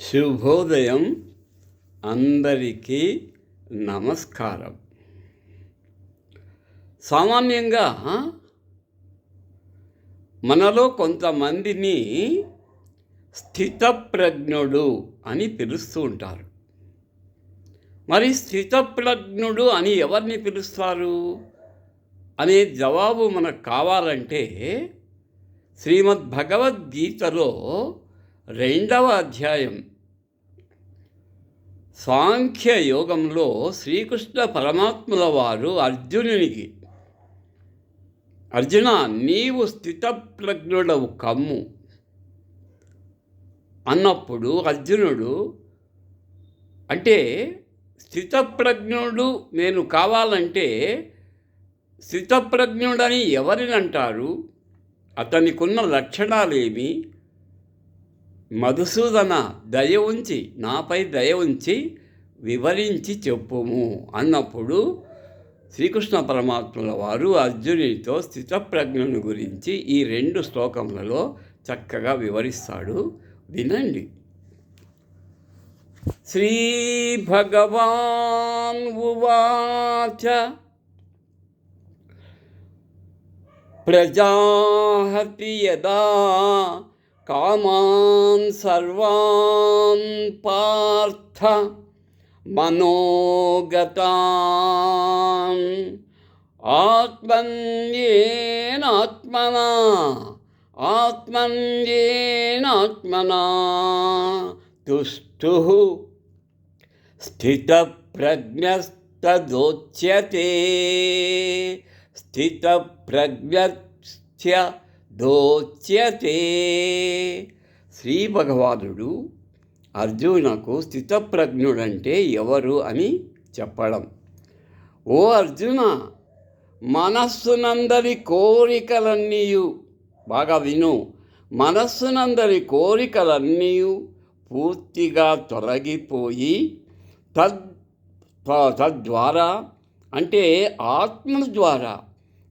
శుభోదయం అందరికీ నమస్కారం. సామాన్యంగా మనలో కొంతమందిని స్థితప్రజ్ఞుడు అని పిలుస్తూ ఉంటారు. మరి స్థితప్రజ్ఞుడు అని ఎవరిని పిలుస్తారు? అనే జవాబు మనకు కావాలంటే శ్రీమద్ భగవద్గీతలో రెండవ అధ్యాయం సాంఖ్య యోగంలో శ్రీకృష్ణ పరమాత్ముల వారు అర్జునునికి అర్జున నీవు స్థితప్రజ్ఞుడవు కమ్ము. అన్నప్పుడు అర్జునుడు అంటే స్థితప్రజ్ఞుడు నేను కావాలంటే స్థితప్రజ్ఞుడని ఎవరిని అంటారు? అతనికున్న లక్షణాలేమి? మధుసూదన దయ ఉంచి నాపై దయ ఉంచి వివరించి చెప్పుము అన్నప్పుడు శ్రీకృష్ణ పరమాత్ముల వారు అర్జునునితో స్థితప్రజ్ఞను గురించి ఈ రెండు శ్లోకములలో చక్కగా వివరిస్తాడు. వినండి. శ్రీ భగవాన్ ఉవాచ ప్రజాహతి యదా कामान् सर्वान् पार्थ मनोगतान् आत्मन्येनात्मना आत्मन्येनात्मना तुष्टुः। स्थितप्रज्ञस्तदोच्यते स्थितप्रज्ञस्य దోచ్యతే. శ్రీ భగవానుడు అర్జునకు స్థితప్రజ్ఞుడంటే ఎవరు అని చెప్పడం. ఓ అర్జున మనస్సునందరి కోరికలన్నీయు. బాగా విను. మనస్సునందరి కోరికలన్నీ పూర్తిగా తొలగిపోయి తద్ తద్వారా అంటే ఆత్మ ద్వారా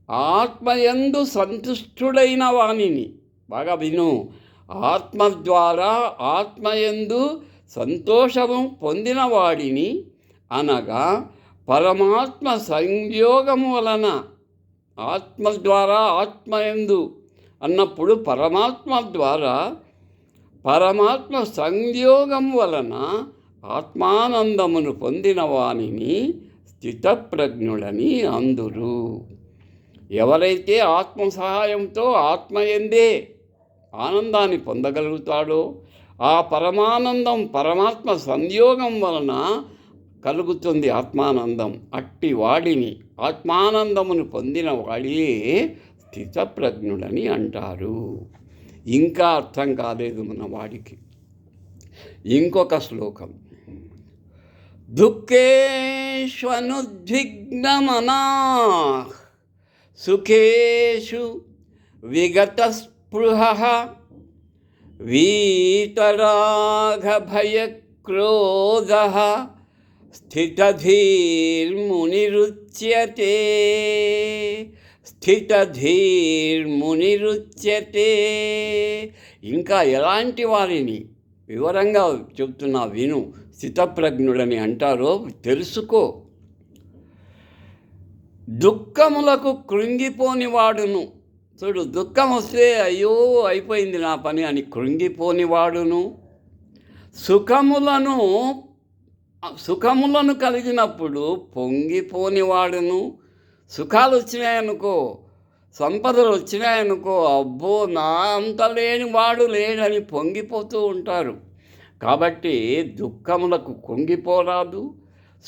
ఆత్మయందు సంతుష్టుడైన వాణిని బాగా విను. ఆత్మ ద్వారా ఆత్మయందు సంతోషము పొందిన వాడిని అనగా పరమాత్మ సంయోగము వలన ఆత్మ ద్వారా ఆత్మయందు అన్నప్పుడు పరమాత్మ ద్వారా పరమాత్మ సంయోగం వలన ఆత్మానందమును పొందిన వాణిని స్థితప్రజ్ఞుడని అందురు. ఎవరైతే ఆత్మ సహాయంతో ఆత్మయందే ఆనందాన్ని పొందగలుగుతాడో ఆ పరమానందం పరమాత్మ సంయోగం వలన కలుగుతుంది ఆత్మానందం. అట్టి వాడిని ఆత్మానందమును పొందిన వాడియే స్థితప్రజ్ఞుడని అంటారు. ఇంకా అర్థం కాలేదు మన వాడికి. ఇంకొక శ్లోకం. దుఃఖేష్వనుద్విగ్నమనా సుఖేషు విగతస్పృహ వీతరాగభయక్రోధ స్థితధీర్మునిరుచ్యతే స్థితధీర్మునిరుచ్యతే. ఇంకా ఎలాంటి వారిని వివరంగా చెప్తున్నా విను. స్థితప్రజ్ఞుడని అంటారో తెలుసుకో. దుఃఖములకు కృంగిపోనివాడును. చూడు దుఃఖం వస్తే అయ్యో అయిపోయింది నా పని అని కృంగిపోనివాడును. సుఖములను సుఖములను కలిగినప్పుడు పొంగిపోనివాడును. సుఖాలు వచ్చినాయనుకో సంపదలు వచ్చినాయనుకో అబ్బో నా అంత లేని వాడు లేడని పొంగిపోతూ ఉంటారు. కాబట్టి దుఃఖములకు కొంగిపోరాదు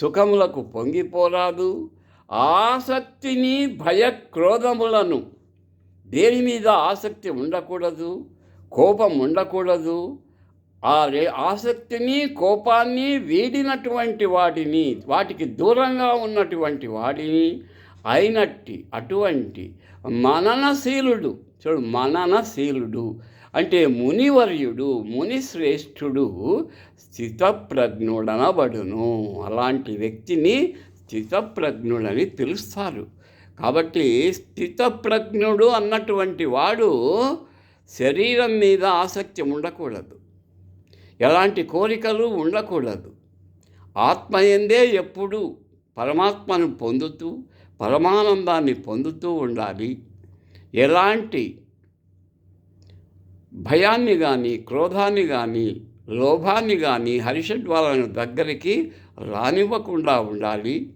సుఖములకు పొంగిపోరాదు ఆసక్తిని భయక్రోధములను. దేని మీద ఆసక్తి ఉండకూడదు? కోపం ఉండకూడదు. ఆ రే ఆసక్తిని కోపాన్ని వీడినటువంటి వాటిని వాటికి దూరంగా ఉన్నటువంటి వాటిని అయినట్టి అటువంటి మననశీలుడు చూడు మననశీలుడు అంటే మునివర్యుడు మునిశ్రేష్ఠుడు స్థితప్రజ్ఞుడనబడును. అలాంటి వ్యక్తిని స్థితప్రజ్ఞుడని పిలుస్తారు కాబట్టి స్థితప్రజ్ఞుడు అన్నటువంటి వాడు శరీరం మీద ఆసక్తి ఉండకూడదు. ఎలాంటి కోరికలు ఉండకూడదు. ఆత్మయందే ఎప్పుడు పరమాత్మను పొందుతూ పరమానందాన్ని పొందుతూ ఉండాలి. ఎలాంటి భయాన్ని కానీ క్రోధాన్ని కానీ లోభాన్ని కానీ హరిషడ్వాలను దగ్గరికి రానివ్వకుండా ఉండాలి.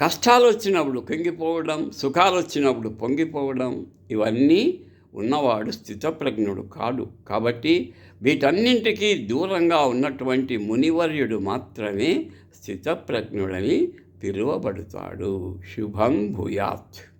కష్టాలు వచ్చినప్పుడు కుంగిపోవడం సుఖాలు వచ్చినప్పుడు పొంగిపోవడం ఇవన్నీ ఉన్నవాడు స్థితప్రజ్ఞుడు కాడు. కాబట్టి వీటన్నింటికీ దూరంగా ఉన్నటువంటి మునివర్యుడు మాత్రమే స్థితప్రజ్ఞుడని పిలువబడతాడు. శుభం భూయాత్.